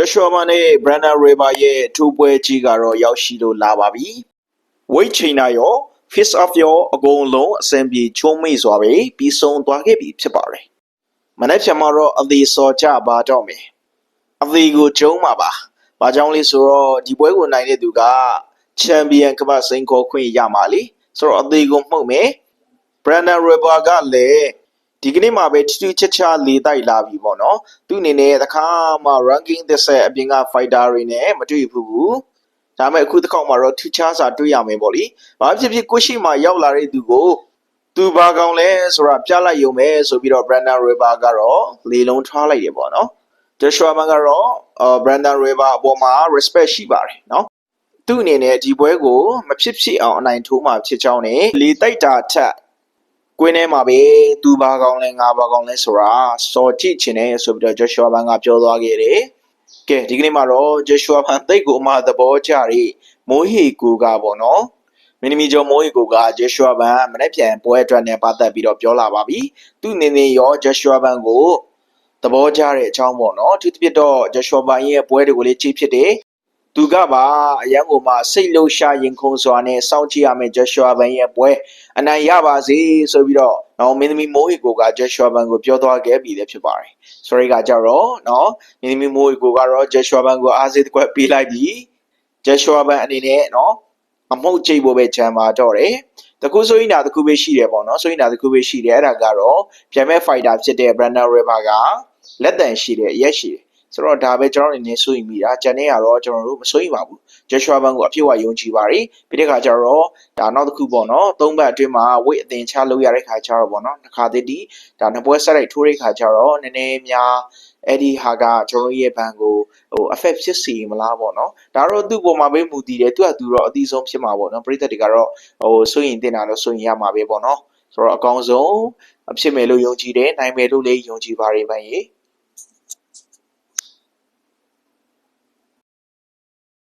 Joshua Man နဲ့ Brandon River ရဲ့ထူပွဲကြီးကတော့ရောက်ရှိလို့လာပါပြီ။ weight ချိန်တာရော fist off ရောအကုန်လုံးအဆင်ပြေချုံးမိစွာပဲပြီးဆုံးသွားခဲ့ပြီဖြစ်ပါတယ်။မနေ့ဖြန်မှာတော့အသေးစော်ကြပါတော့မယ်။အသေးကိုကျုံးမှာပါ။ဘာကြောင့်လဲဆိုတော့ဒီပွဲကိုနိုင်တဲ့သူကချန်ပီယံကမ္ဘာစိန်ခေါ်ခွင့်ရမှာလေ။ဆိုတော့အသေးကိုမှုတ်မယ်။ Brandon River ကလည်း ဒီကနေ့မှာပဲချီချူချက်ချလေတိုက်လာပြီပေါ့နော်သူအနေနဲ့တခါမှ ranking သက်ဆက်အပြင်က fighter တွေနဲ့မတွေ့ဘူးဘူးဒါပေမဲ့အခုတစ်ခေါက်မှာတော့ထူးခြားစွာတွေ့ရမယ်ပေါ့လေဘာဖြစ်ဖြစ်ကိုရှိမှရောက်လာတဲ့သူကိုသူဘာကောင်းလဲဆိုတာပြလိုက်ရုံပဲဆိုပြီးတော့ Brandon River ကတော့လေလုံးထွားလိုက်တယ်ပေါ့နော် Joshua Man ကတော့ Brandon River အပေါ်မှာ respect ရှိပါတယ်နော်သူ့အနေနဲ့ဒီပွဲကိုမဖြစ်ဖြစ်အောင်အနိုင်ထိုးမှဖြစ်ကြောင်းနဲ့လေတိုက်တာထက် ကွင်းထဲမှာပဲသူဘာကောင်းလဲငါဘာကောင်းလဲဆိုတာစော်ကြည့်ချင်တယ်ဆိုပြီးတော့ Joshua Ban ကပြောသွားခဲ့တယ်။ကဲဒီကနေ့မှာတော့ Joshua Ban သိတ်ကိုအမှသဘောကျတဲ့မိုးဟီကူကပေါ့နော်။မင်းသမီးကျော်မိုးဟီကူက Joshua Ban မနေ့ပြန်ပွဲအတွက်နဲ့ပတ်သက်ပြီးတော့ပြောလာပါပြီ။သူနေနေရော Joshua Ban ကိုသဘောကျတဲ့အကြောင်းပေါ့နော်။သူတစ်ပြစ်တော့ Joshua Ban ရဲ့ပွဲတွေကိုလေးကြည့်ဖြစ်တယ်။ သူကပါအရန်ကိုမှစိတ်လှုပ်ရှားရင်ခုန်စွာနဲ့စောင့်ကြည့်ရမယ့် Joshua Ban ရဲ့ပွဲအနိုင်ရပါစေဆိုပြီးတော့နော်မင်းသမီးမိုးဟီကိုက Joshua Ban ကိုပြောသွားခဲ့ပြီလည်းဖြစ်ပါတယ်။ sorry ကကြတော့နော်မင်းသမီးမိုးဟီကိုကတော့ Joshua Ban ကိုအားစေးတစ်ခွက်ပေးလိုက်ပြီ။ Joshua Ban အနေနဲ့နော်အမှုတ်ကြိတ်ဖို့ပဲကြံပါတော့တယ်။တခုဆိုရင်ဒါတခုပဲရှိတယ်ပေါ့နော်ဆိုရင်ဒါတခုပဲရှိတယ်အဲ့ဒါကတော့ပြန်မဲ့ fighter ဖြစ်တဲ့ Brandon River ကလက်တန်ရှိတယ်ရက်ရှိတယ် ဆိုတော့ဒါပဲကျွန်တော်အနေနဲ့စိုးရိမ်မိတာဂျန်နေကတော့ကျွန်တော်တို့မစိုးရိမ်ပါဘူးဂျက်ရှွာဘန်ကိုအပြည့်အဝယုံကြည်ပါတယ်ပြီးတဲ့ခါကျတော့ဒါနောက်တစ်ခုပေါ့နော်သုံးဘက်အတွင်းမှာဝိတ်အသင်ချလုပ်ရတဲ့ခါကျတော့ပေါ့နော်တစ်ခါတည်းဒီဒါနှစ်ပွဲဆက်လိုက်ထိုးတဲ့ခါကျတော့နည်းနည်းများအဲ့ဒီဟာကကျွန်တော်ရဲ့ဘန်ကိုဟို effect ဖြစ်စီမလားပေါ့နော်ဒါတော့သူ့ပုံမှာပဲမူတည်တယ်သူကသူတော့အသီးဆုံးဖြစ်မှာပေါ့နော်ပရိသတ်တွေကတော့ဟိုစိုးရင်တင်တာတော့စိုးရင်ရမှာပဲပေါ့နော်ဆိုတော့အကောင်းဆုံးအဖြစ်မယ်လို့ယုံကြည်တယ်နိုင်မယ်လို့လည်းယုံကြည်ပါတယ်ဗျာ